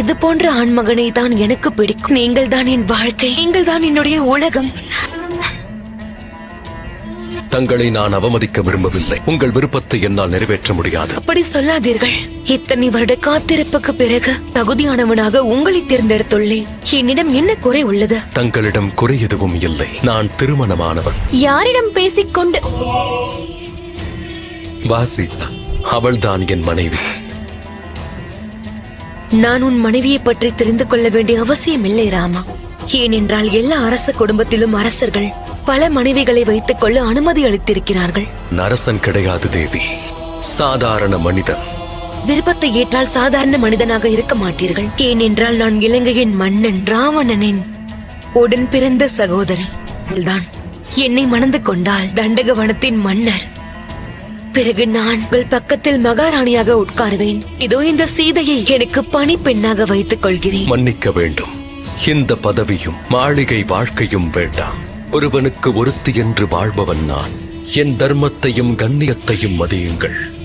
இது போன்ற ஆண்மகனை தான் எனக்கு பிடிக்கும். நீங்கள் தான் என் வாழ்க்கை. நீங்கள் தான் என்னுடைய உலகம். தங்களை நான் அவமதிக்க விரும்பவில்லை. உங்கள் விருப்பத்தை என்னால் நிறைவேற்ற முடியாது. அப்படி சொல்லாதீர்கள். இத்தனை வருட காத்திருப்புக்கு பிறகு தகுதியானவனாக உங்களை தேர்ந்தெடுத்துள்ளேன். என்னிடம் என்ன குறை உள்ளது? தங்களிடம் குறை எதுவும் இல்லை. நான் திருமணமானவன். யாரிடம் பேசிக்கொண்டு வாசி அவள்தான் என் மனைவி. நான் உன் மனைவியை பற்றி தெரிந்து கொள்ள வேண்டிய அவசியம் இல்லை ராமா. ஏனென்றால் எல்லா அரச குடும்பத்திலும் அரசர்கள் பல மனைவிகளை வைத்துக் கொள்ள அனுமதி அளித்திருக்கிறார்கள். நரசன் கிடையாது தேவி. சாதாரண மனிதன். விருப்பத்தை ஏற்றால் சாதாரண மனிதனாக இருக்க மாட்டீர்கள். ஏனென்றால் நான் இலங்கையின் மன்னன் ராவணனின் உடன் பிறந்த சகோதரி தான் என்னை மணந்து கொண்டால் தண்டகவனத்தின் மன்னர் பிறகு நான் உங்கள் பக்கத்தில் மகாராணியாக உட்காருவேன். இதோ இந்த சீதையை எனக்கு பணிப்பெண்ணாக வைத்துக் கொள்கிறேன் மன்னிக்க வேண்டும். இந்த பதவியும் மாளிகை வாழ்க்கையும் வேண்டாம். ஒருவனுக்கு ஒருத்தி என்று வாழ்பவன் நான். என் தர்மத்தையும் கண்ணியத்தையும் மதியுங்கள்.